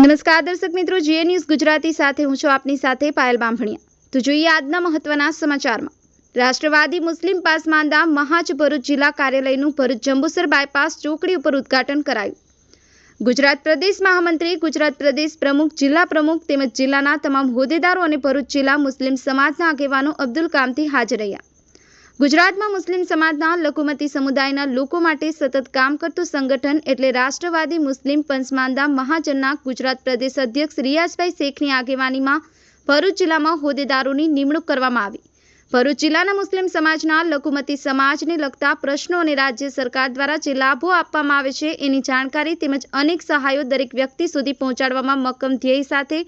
નમસ્કાર દર્શક મિત્રો જીએ ન્યૂઝ ગુજરાતી સાથે હું છું આપની સાથે પાયલ બામભણિયા તો જોઈએ આજના મહત્વના સમાચારમાં. રાષ્ટ્રવાદી મુસ્લિમ પાસમાંદા મહાજ ભરૂચ જિલ્લા કાર્યાલયનું ભરૂચ જંબુસર બાયપાસ ચોકડી ઉપર ઉદ્ઘાટન કરાયું. ગુજરાત પ્રદેશ મહામંત્રી, ગુજરાત પ્રદેશ પ્રમુખ, જિલ્લા પ્રમુખ તેમજ જિલ્લાના તમામ હોદ્દેદારો અને ભરૂચ જિલ્લા મુસ્લિમ સમાજના આગેવાનો અબ્દુલ કામથી હાજર રહ્યા. ગુજરાતમાં મુસ્લિમ સમાજના લઘુમતી સમુદાયના લોકો માટે સતત કામ કરતું સંગઠન એટલે રાષ્ટ્રવાદી મુસ્લિમ પંચમાંદા મહાજનના ગુજરાત પ્રદેશ અધ્યક્ષ રિયાઝભાઈ શેખની આગેવાનીમાં ભરૂચ જિલ્લામાં હોદ્દેદારોની નિમણૂક કરવામાં આવી. ભરૂચ જિલ્લાના મુસ્લિમ સમાજના લઘુમતી સમાજને લગતા પ્રશ્નો અને રાજ્ય સરકાર દ્વારા જે લાભો આપવામાં આવે છે એની જાણકારી તેમજ અનેક સહાયો દરેક વ્યક્તિ સુધી પહોંચાડવામાં મક્કમ ધ્યેય સાથે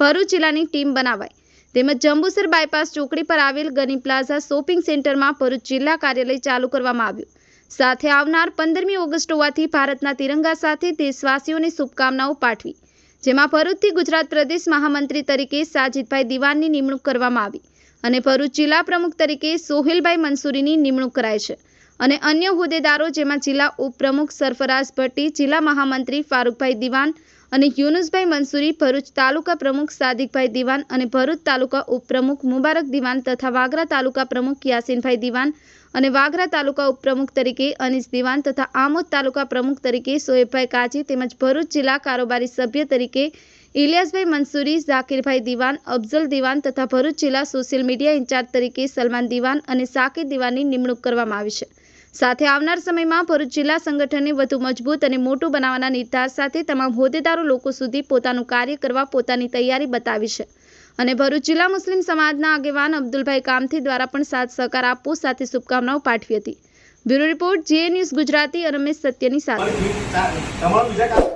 ભરૂચ જિલ્લાની ટીમ બનાવાઈ. તેમજ જંબુસર બાયપાસ ચોકડી પર આવેલ ગની પ્લાઝા શોપિંગ સેન્ટરમાં ભરૂચ જિલ્લા કાર્યાલય ચાલુ કરવામાં આવ્યું. સાથે આવનાર પંદરમી ઓગસ્ટ હોવાથી ભારતના તિરંગા સાથે દેશવાસીઓને શુભકામનાઓ પાઠવી. જેમાં ભરૂચથી ગુજરાત પ્રદેશ મહામંત્રી તરીકે સાજિદભાઈ દિવાનની નિમણૂક કરવામાં આવી અને ભરૂચ જિલ્લા પ્રમુખ તરીકે સોહેલભાઈ મંસૂરીની નિમણૂક કરાઈ છે. અને અન્ય હોદ્દેદારો જેમાં જિલ્લા ઉપપ્રમુખ સરફરાઝ ભટ્ટી, જિલ્લા મહામંત્રી ફારૂકભાઈ દિવાન અને યુનુસભાઈ મંસૂરી ભરૂચ તાલુકા પ્રમુખ સાદિકભાઈ દિવાન અને ભરૂચ તાલુકા ઉપપ્રમુખ મુબારક દિવાન તથા વાગરા તાલુકા પ્રમુખ યાસીનભાઈ દિવાન અને વાગરા તાલુકા ઉપપ્રમુખ તરીકે અનીસ દિવાન તથા આમોદ તાલુકા પ્રમુખ તરીકે સોએબભાઈ કાજી તેમજ ભરૂચ જિલ્લા કારોબારી સભ્ય તરીકે ઇલિયાસભાઈ મંસૂરી, ઝાકીરભાઈ દિવાન, અફઝલ દિવાન તથા ભરૂચ જિલ્લા સોશિયલ મીડિયા ઇન્ચાર્જ તરીકે સલમાન દિવાન અને સાકિર દિવાનની નિમણૂક કરવામાં આવી છે. સાથે આવનાર સમયમાં ભરૂચ જિલ્લા સંગઠનને વધુ મજબૂત અને મોટું બનાવવાના નિર્ધાર સાથે તમામ હોદ્દેદારો લોકો સુધી પોતાનું કાર્ય કરવા પોતાની તૈયારી બતાવી છે. અને ભરૂચ જિલ્લા મુસ્લિમ સમાજના આગેવાન અબ્દુલભાઈ કામથી દ્વારા પણ સાથ સહકાર આપવો સાથે શુભકામનાઓ પાઠવી હતી. બ્યુરો રિપોર્ટ જીએ ન્યૂઝ ગુજરાતી અને સત્યની સાથે.